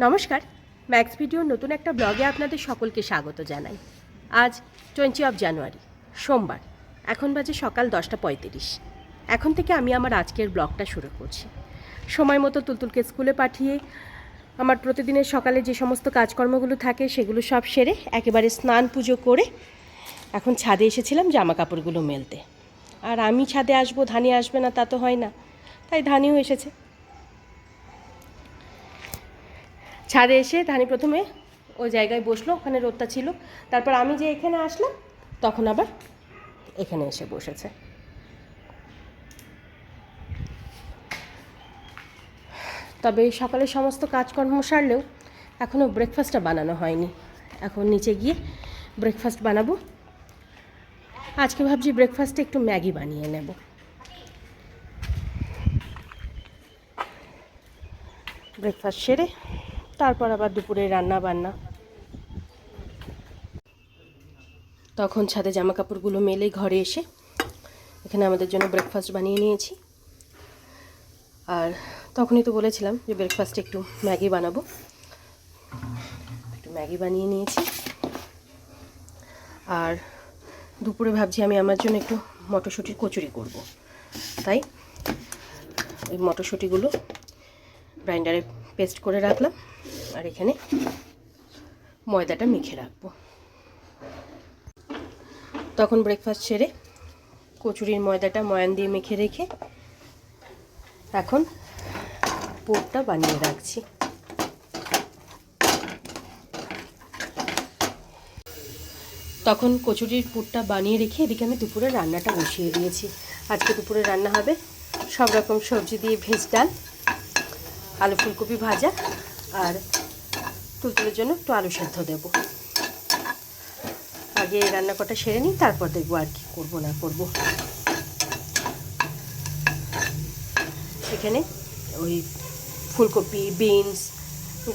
নমস্কার। ম্যাক্স ভিডিওর নতুন একটা ব্লগে আপনাদের সকলকে স্বাগত জানাই। আজ টোয়েন্টি অফ জানুয়ারি সোমবার। এখন বাজে সকাল দশটা পঁয়ত্রিশ। এখন থেকে আমি আমার আজকের ব্লগটা শুরু করছি। সময় মতো তুলতুলকে স্কুলে পাঠিয়ে আমার প্রতিদিনের সকালে যে সমস্ত কাজকর্মগুলো থাকে সেগুলো সব সেরে একেবারে স্নান পুজো করে এখন ছাদে এসেছিলাম জামা কাপড়গুলো মেলতে। আর আমি ছাদে আসব, ধানি আসবে না তা তো হয় না। তাই ধানিও এসেছে। ছাদে এসে ধানি প্রথমে ওই জায়গায় বসল, ওখানে রোদটা ছিল। তারপর আমি যে এখানে আসলাম, তখন আবার এখানে এসে বসেছে। তবে সকালে সমস্ত কাজকর্ম সারলেও এখনও ব্রেকফাস্টটা বানানো হয়নি। এখন নিচে গিয়ে ব্রেকফাস্ট বানাবো। আজকে ভাবছি ব্রেকফাস্টে একটু ম্যাগি বানিয়ে নেব। ব্রেকফাস্ট সেরে তারপর আবার দুপুরে রান্না বান্না তখন ছাদে জামা কাপড়গুলো মেলে ঘরে এসে এখানে আমাদের জন্য ব্রেকফাস্ট বানিয়ে নিয়েছি। আর তখনই তো বলেছিলাম যে ব্রেকফাস্টে একটু ম্যাগি বানাবো। একটু ম্যাগি বানিয়ে নিয়েছি। আর দুপুরে ভাবছি আমি আমার জন্য একটু মটরশুঁটির কচুরি করব। তাই ওই মটরশুঁটিগুলো গ্রাইন্ডারে পেস্ট করে রাখলাম। আর এখানে ময়দাটা মেখে রাখব। তখন ব্রেকফাস্ট সেরে কচুরির ময়দাটা ময়ান দিয়ে মেখে রেখে এখন পোরটা বানিয়ে রাখছি। তখন কচুরির পুরটা বানিয়ে রেখে এদিকে আমি দুপুরে রান্নাটা বসিয়ে দিয়েছি। আজকে দুপুরে রান্না হবে সব রকম সবজি দিয়ে ভেজ ডাল। আলু ফুলকপি ভাজা আর তুলতুলের জন্য একটু আলু সেদ্ধ দেবো। আগে রান্না কটা সেরে নিই, তারপর দেখব আর কি করব না করব। এখানে ওই ফুলকপি, বিনস,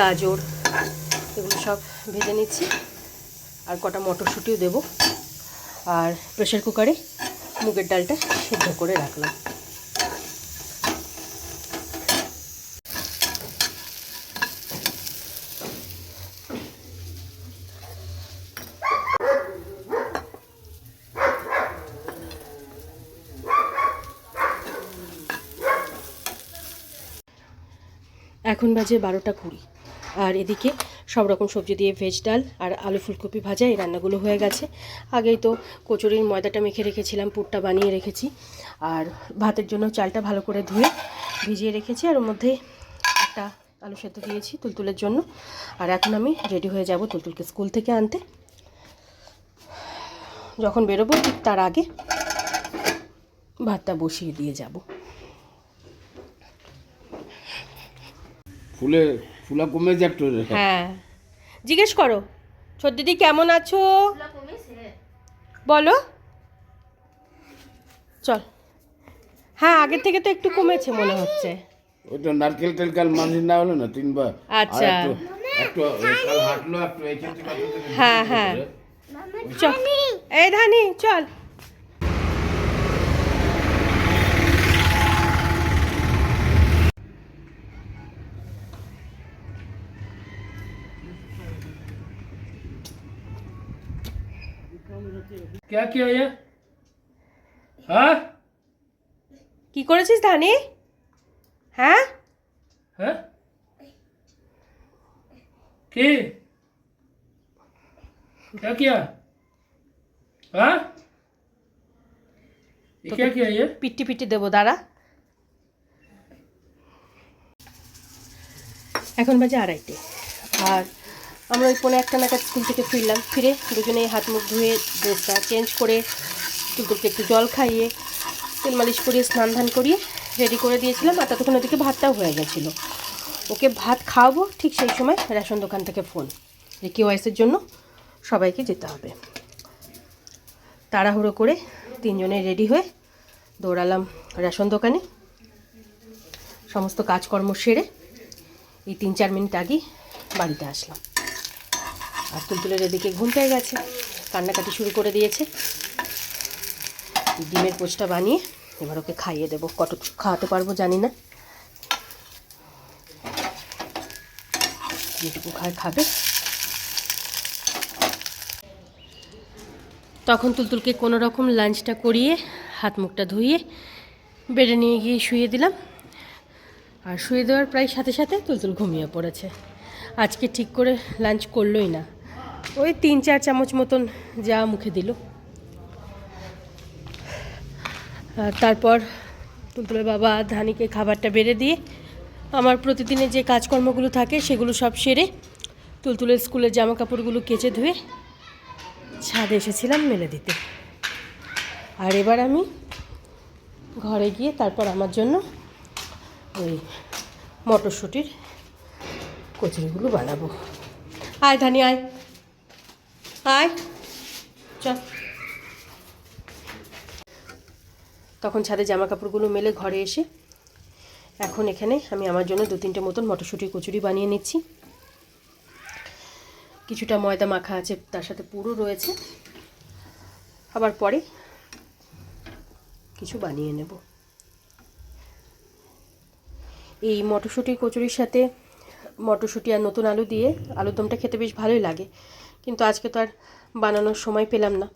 গাজর এগুলো সব ভেজে নিচ্ছি। আর কটা মটরশুঁটিও দেবো। আর প্রেশার কুকারে মুগের ডালটা সেদ্ধ করে রাখলাম। এখন বাজে বারোটা কুড়ি। আর এদিকে সব রকম সবজি দিয়ে ভেজ ডাল আর আলু ফুলকপি ভাজা, এই রান্নাগুলো হয়ে গেছে। আগেই তো কচুরির ময়দাটা মেখে রেখেছিলাম, পুরটা বানিয়ে রেখেছি। আর ভাতের জন্য চালটা ভালো করে ধুয়ে ভিজিয়ে রেখেছি, আর ওর মধ্যে একটা আলু সেদ্ধ দিয়েছি তুলতুলের জন্য। আর এখন আমি রেডি হয়ে যাব তুলতুলকে স্কুল থেকে আনতে। যখন বেরোবো ঠিক তার আগে ভাতটা বসিয়ে দিয়ে যাব। ফুলে ফুলা কমেছে একটু হ্যাঁ। জিজ্ঞেস করো ছোট দিদি কেমন আছো? বলো। চল। হ্যাঁ আগের থেকে তো একটু কমেছে মনে হচ্ছে। ওইটা নারকেল টেলকাল মাঝে না হলো না তিনবার। আচ্ছা। একটু হাঁটলো একটু হ্যাঁ হ্যাঁ। চল। এই ধানি চল। क्या किया ये हाँ কি করেছিস ধানি হ্যাঁ हाँ की क्या किया हाँ ये क्या किया ये পিটি পিটি দেবো দাঁড়া এখন বাজে আড়াইটে আর আমরা ওই পনেরো একটা নাগাদ স্কুল থেকে ফিরলাম। ফিরে দুজনে হাত মুখ ধুয়ে ড্রেসটা চেঞ্জ করে টুকুরকে একটু জল খাইয়ে তেল মালিশ করিয়ে স্নান ধান করিয়ে রেডি করে দিয়েছিলাম আর ততক্ষণ ওদিকে ভাতটাও হয়ে গেছিল। ওকে ভাত খাওয়াবো ঠিক সেই সময় রেশন দোকান থেকে ফোন যে কেওয়াইসের জন্য সবাইকে যেতে হবে। তাড়াহুড়ো করে তিনজনে রেডি হয়ে দৌড়ালাম রেশন দোকানে। সমস্ত কাজকর্ম সেরে এই তিন চার মিনিট আগেই বাড়িতে আসলাম। আর তুলতুলের এদিকে ঘুম পেয়ে গেছে। কান্নাকাটি শুরু করে দিয়েছে। ডিমের পোচটা বানিয়ে এবার ওকে খাইয়ে দেবো। কত খাওয়াতে পারব জানি না। যেটুকু খায় খাবে। তখন তুলতুলকে কোনো রকম লাঞ্চটা করিয়ে হাত মুখটা ধুইয়ে বেডে নিয়ে গিয়ে শুয়ে দিলাম। আর শুয়ে দেওয়ার প্রায় সাথে সাথে তুলতুল ঘুমিয়ে পড়েছে। আজকে ঠিক করে লাঞ্চ করলোই না। ওই তিন, চার চামচ মতন যা মুখে দিল। তারপর তুলতুলের বাবা ধানিকে খাবারটা বেড়ে দিয়ে আমার প্রতিদিনের যে কাজকর্মগুলো থাকে সেগুলো সব সেরে তুলতুলের স্কুলের জামা কাপড়গুলো কেচে ধুয়ে ছাদে এসেছিলাম মেলে দিতে। আর এবার আমি ঘরে গিয়ে তারপর আমার জন্য ওই মটরশুঁটির কচুরিগুলো বানাবো। আয় ধানি, আয়। আয়। চল তখন ছাদে জামা কাপড়গুলো মেলে ঘরে এসে এখন এখানে আমি আমার জন্য দু তিনটে মতন মটরশুঁটির কচুরি বানিয়ে নিচ্ছি। কিছুটা ময়দা মাখা আছে, তার সাথে পুরো রয়েছে। আবার পরে কিছু বানিয়ে নেব। এই মটরশুঁটি কচুরির সাথে মটরশুঁটি আর নতুন আলু দিয়ে আলুর দমটা খেতে বেশ ভালোই লাগে। কিন্তু আজকে তো আর বানানোর সময় পেলাম না।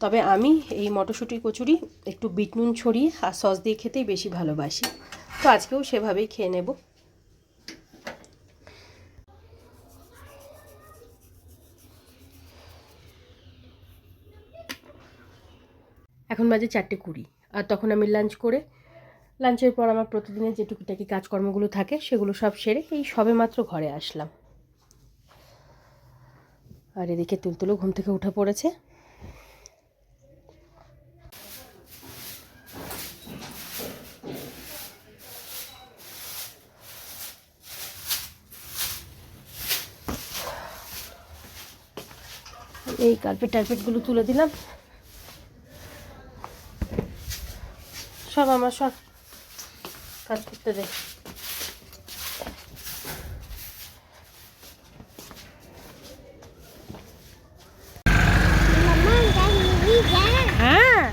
তবে আমি এই মটরশুঁটি কচুরি একটু বিট নুন ছড়িয়ে আর সস দিয়ে খেতেই বেশি ভালোবাসি। তো আজকেও সেভাবেই খেয়ে নেব। এখন বাজে চারটে কুড়ি আর তখন আমি লাঞ্চ করে, লাঞ্চের পর আমার প্রতিদিনের যে টুকিটাকি কাজকর্মগুলো থাকে সেগুলো সব সেরে এই সবে মাত্র ঘরে আসলাম। আর এদিকে তুলতুলো ঘুম থেকে উঠে পড়েছে। এই কার্পেট টার্পেটগুলো তুলে দিলাম। সব আমার সব কাজ করতে দে হ্যাঁ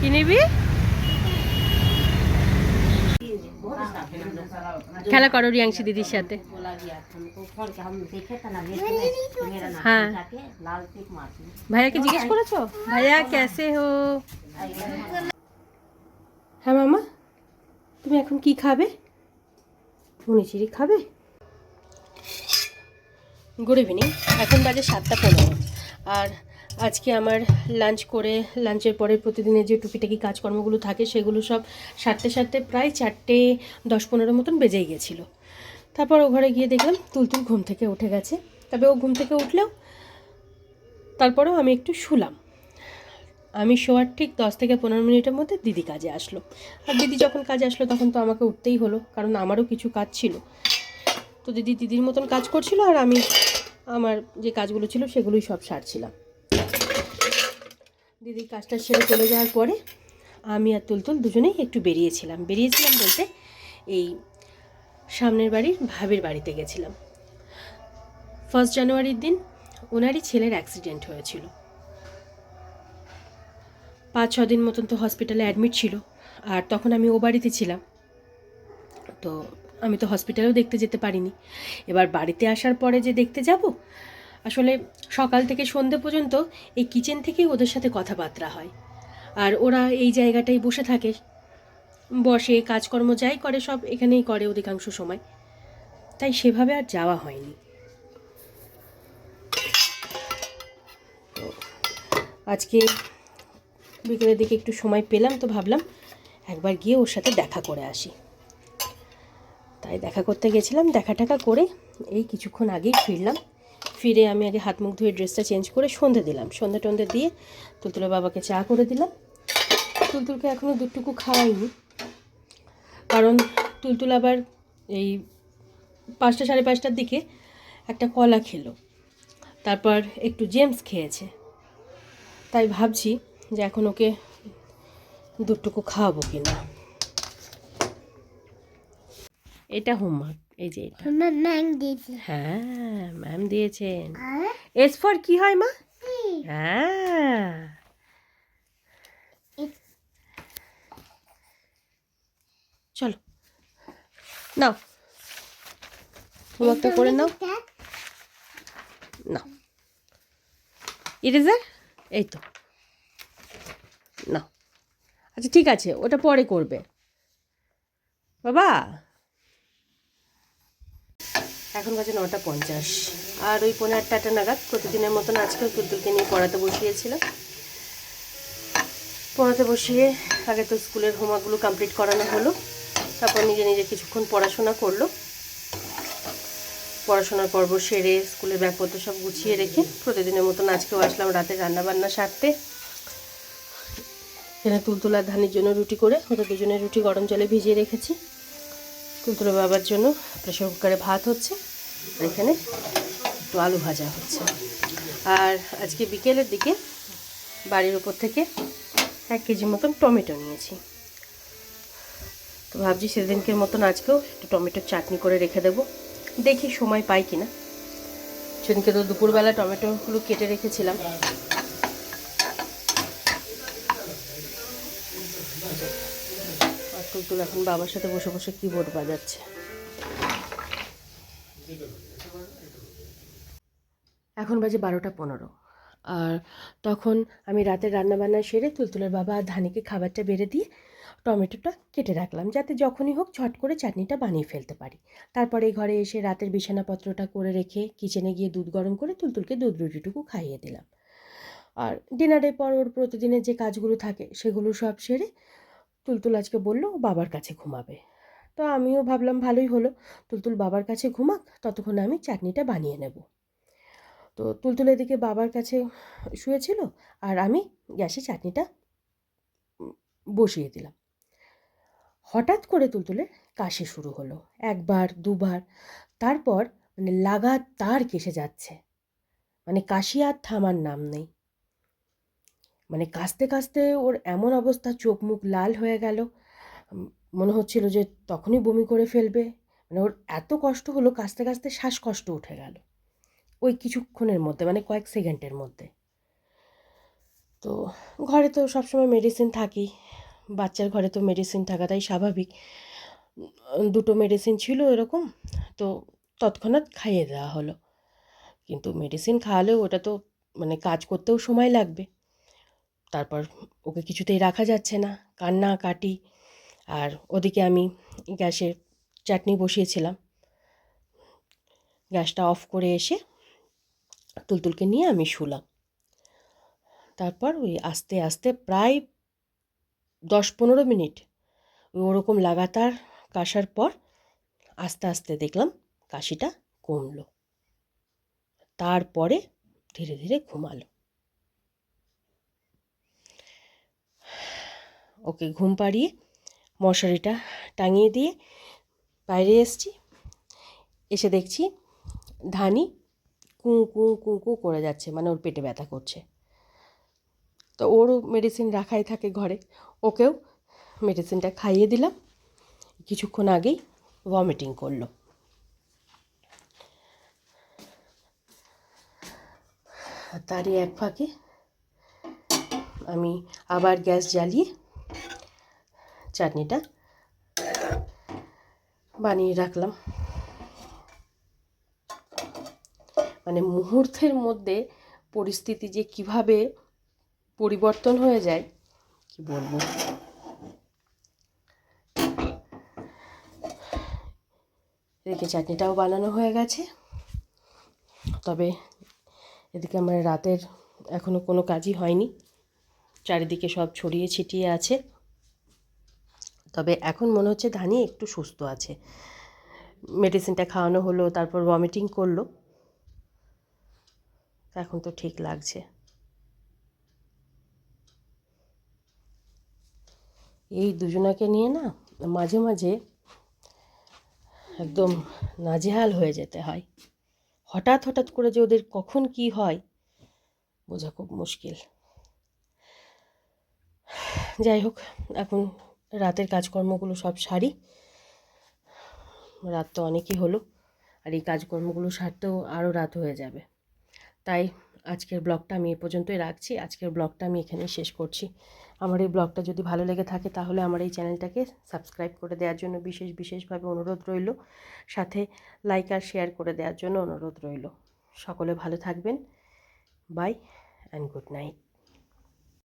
কি নিবি খেলা করো রিয়াংশী দিদির সাথে। হ্যাঁ। ভাইয়াকে জিজ্ঞেস করেছ? ভাইয়া কেসে হো। হ্যাঁ মামা। তুমি এখন কি খাবে? মুনিচিরি খাবে? গুড ইভিনিং এখন বাজে সাতটা পনেরো। আর আজকে আমার লাঞ্চ করে লাঞ্চের পরে প্রতিদিনের যে টুকিটাকি কাজকর্মগুলো থাকে, সেগুলো সব সারতে সারতে প্রায় চারটে দশ পনেরো মতন বেজেই গেছিল। তারপর ও ঘরে গিয়ে দেখলাম তুলতুল ঘুম থেকে উঠে গেছে। তবে ও ঘুম থেকে উঠলেও তারপরেও আমি একটু শুলাম। আমি শোয়ার ঠিক দশ থেকে পনেরো মিনিটের মধ্যে দিদি কাজে আসলো। আর দিদি যখন কাজে আসলো, তখন তো আমাকে উঠতেই হলো, কারণ আমারও কিছু কাজ ছিল। তো দিদি দিদির মতন কাজ করছিল, আর আমি আমার যে কাজগুলো ছিল, সেগুলোই সব সারছিলাম। দিদির কাজটা সেরে চলে যাওয়ার পরে আমি আর তুলতুল দুজনেই একটু বেরিয়েছিলাম। বেরিয়েছিলাম বলতে এই সামনের বাড়ির ভাবির বাড়িতে গেছিলাম। ফার্স্ট জানুয়ারির দিন ওনারই ছেলের অ্যাক্সিডেন্ট হয়েছিল। পাঁচ, ছ দিন মতন তো হসপিটালে অ্যাডমিট ছিল আর তখন আমি ও বাড়িতে ছিলাম। তো আমি তো হসপিটালেও দেখতে যেতে পারিনি। এবার বাড়িতে আসার পরে যে দেখতে যাব আসলে সকাল থেকে সন্ধে পর্যন্ত এই কিচেন থেকেই ওদের সাথে কথাবার্তা হয়। আর ওরা এই জায়গাটায় বসে থাকে। বসে, কাজকর্ম যাই করে, সব এখানেই করে অধিকাংশ সময়। তাই সেভাবে আর যাওয়া হয়নি। আজকে বিকেলের দিকে একটু সময় পেলাম তো ভাবলাম একবার গিয়ে ওর সাথে দেখা করে আসি। তাই দেখা করতে গেছিলাম দেখা টাকা করে এই কিছুক্ষণ আগেই ফিরলাম। ফিরে আমি আগে হাত মুখ ধুয়ে ড্রেসটা চেঞ্জ করে সন্ধে দিলাম। সন্ধে টন্ধে দিয়ে তুলতুলের বাবাকে চা করে দিলাম। তুলতুলকে এখনও দুটুকু খাওয়াইনি। কারণ তুলতুল আবার এই পাঁচটা সাড়ে পাঁচটার দিকে একটা কলা খেলো। তারপর একটু জেমস খেয়েছে। তাই ভাবছি যে এখন ওকে দুটুকু খাওয়াবো কিনা। এটা হোমওয়ার্ক এই যে এটা। আমার ম্যাং দিয়েছে। হ্যাঁ ম্যাম দিয়েছেন। এস ফর কি হয় মা? হ্যাঁ। চলো। নাও। হোমওয়ার্কটা করে নাও। নাও। ইরেজার এই তো। নাও। আচ্ছা ঠিক আছে ওটা পরে করবে। বাবা! এখন বাজে নটা পঞ্চাশ। আর ওই পনেরো আটটা নাগাদ প্রতিদিনের মতন আজকেও তুলতুলকে নিয়ে পড়াতে বসিয়েছিলাম। পড়াতে বসিয়ে আগে তো স্কুলের হোমওয়ার্কগুলো কমপ্লিট করানো হলো। তারপর নিজে নিজে কিছুক্ষণ পড়াশোনা করল। পড়াশোনার পর্ব সেরে স্কুলের ব্যাগপত্র সব গুছিয়ে রেখে প্রতিদিনের মতন আজকেও আসলাম রাতে রান্নাবান্না সারতে। এখানে তুলতুলার ধানের জন্য রুটি করে ওদের দুজনের রুটি গরম জলে ভিজিয়ে রেখেছি। তুলতুলা বাবার জন্য প্রেশার কুকারে ভাত হচ্ছে, আর এখানে একটু আলু ভাজা হচ্ছে। আর আজকে বিকেলের দিকে বাড়ির উপর থেকে এক কেজি মতন টমেটো নিয়েছি। তো ভাবছি সেদিনকের মতন আজকেও একটু টমেটোর চাটনি করে রেখে দেবো। দেখি সময় পাই কিনা। সেদিনকে তো দুপুরবেলা টমেটোগুলো কেটে রেখেছিলাম। আর এখন বাবার সাথে বসে বসে কিবোর্ড বাজাচ্ছে? এখন বাজে বারোটা পনেরো। আর তখন আমি রাতের রান্নাবান্না সেরে তুলতুলের বাবা আর ধানিকে খাবারটা বেড়ে দিয়ে টমেটোটা কেটে রাখলাম, যাতে যখনই হোক ছট করে চাটনিটা বানিয়ে ফেলতে পারি। তারপরে ঘরে এসে রাতের বিছানাপত্রটা করে রেখে কিচেনে গিয়ে দুধ গরম করে তুলতুলকে দুধ রুটিটুকু খাইয়ে দিলাম। আর ডিনারের পর ওর প্রতিদিনের যে কাজগুলো থাকে, সেগুলো সব সেরে তুলতুল আজকে বলল, বাবার কাছে ঘুমাবে। তো আমিও ভাবলাম, ভালোই হলো। তুলতুল বাবার কাছে ঘুমাক, ততক্ষণ আমি চাটনিটা বানিয়ে নেব। তো তুলতুল এদিকে বাবার কাছে শুয়েছিল আর আমি গ্যাসে চাটনিটা বসিয়ে দিলাম। হঠাৎ করে তুলতুলের কাশি শুরু হলো, একবার, দুবার। তারপর মানে লাগাতার কেসে যাচ্ছে। মানে কাশি আর থামার নাম নেই। মানে কাশতে কাশতে ওর এমন অবস্থা, চোখ মুখ লাল হয়ে গেল। মনে হচ্ছিল যে তখনই বমি করে ফেলবে। মানে ওর এত কষ্ট হলো কাশতে কাশতে শ্বাসকষ্ট উঠে গেল। ওই কিছুক্ষণের মধ্যে মানে কয়েক সেকেন্ডের মধ্যে। তো ঘরে তো সবসময় মেডিসিন থাকি বাচ্চার ঘরে তো মেডিসিন থাকাটাই স্বাভাবিক। দুটো মেডিসিন ছিল এরকম, তো তৎক্ষণাৎ খাইয়ে দেওয়া হলো। কিন্তু মেডিসিন খাওয়ালেও ওটা তো মানে কাজ করতেও সময় লাগবে। তারপর ওকে কিছুতেই রাখা যাচ্ছে না, কান্না, কাটি। আর ওদিকে আমি গ্যাসে চাটনি বসিয়েছিলাম। গ্যাসটা অফ করে এসে তুলতুলকে নিয়ে আমি শুলাম। তারপর ওই আস্তে আস্তে প্রায় দশ পনেরো মিনিট ওই ওরকম লাগাতার কাশার পর আস্তে আস্তে দেখলাম কাশিটা কমলো। তারপরে ধীরে ধীরে ঘুমালো। ওকে ঘুম পাড়িয়ে মশারিটা টাঙিয়ে দিয়ে বাইরে এসছি। এসে দেখছি ধানি কু কু কু কু করে যাচ্ছে মানে ওর পেটে ব্যথা করছে। তো ওরও মেডিসিন রাখাই থাকে ঘরে। ওকেও মেডিসিনটা খাইয়ে দিলাম। কিছুক্ষণ আগেই ভমিটিং করল। তারই এক ফাঁকে আমি আবার গ্যাস জ্বালিয়ে চাটনিটা বানিয়ে রাখলাম। মানে মুহূর্তের মধ্যে পরিস্থিতি যে কীভাবে পরিবর্তন হয়ে যায়, কি বলব? এদিকে চাটনিটাও বানানো হয়ে গেছে। তবে এদিকে আমার রাতের এখনও কোনো কাজই হয়নি। চারিদিকে সব ছড়িয়ে ছিটিয়ে আছে। তবে এখন মনে হচ্ছে ধানি একটু সুস্থ আছে। মেডিসিনটা খাওয়ানো হলো, তারপর ভমিটিং করল। এখন তো ঠিক লাগছে। এই দুজনাকে নিয়ে না মাঝে মাঝে একদম নাজেহাল হয়ে যেতে হয়। হঠাৎ হঠাৎ করে যে ওদের কখন কি হয়, বোঝা খুব মুশকিল। যাই হোক, এখন রাতের কাজকর্মগুলো সব সারি। রাত তো অনেকই হলো, আর এই কাজকর্মগুলো সারতেও আরও রাত হয়ে যাবে। তাই আজকের ব্লগটা আমি এ পর্যন্তই রাখছি। আজকের ব্লগটা আমি এখানেই শেষ করছি। আমার এই ব্লগটা যদি ভালো লেগে থাকে, তাহলে আমার এই চ্যানেলটাকে সাবস্ক্রাইব করে দেওয়ার জন্য বিশেষ বিশেষভাবে অনুরোধ রইল। সাথে লাইক আর শেয়ার করে দেওয়ার জন্য অনুরোধ রইল। সকলে ভালো থাকবেন। By and good night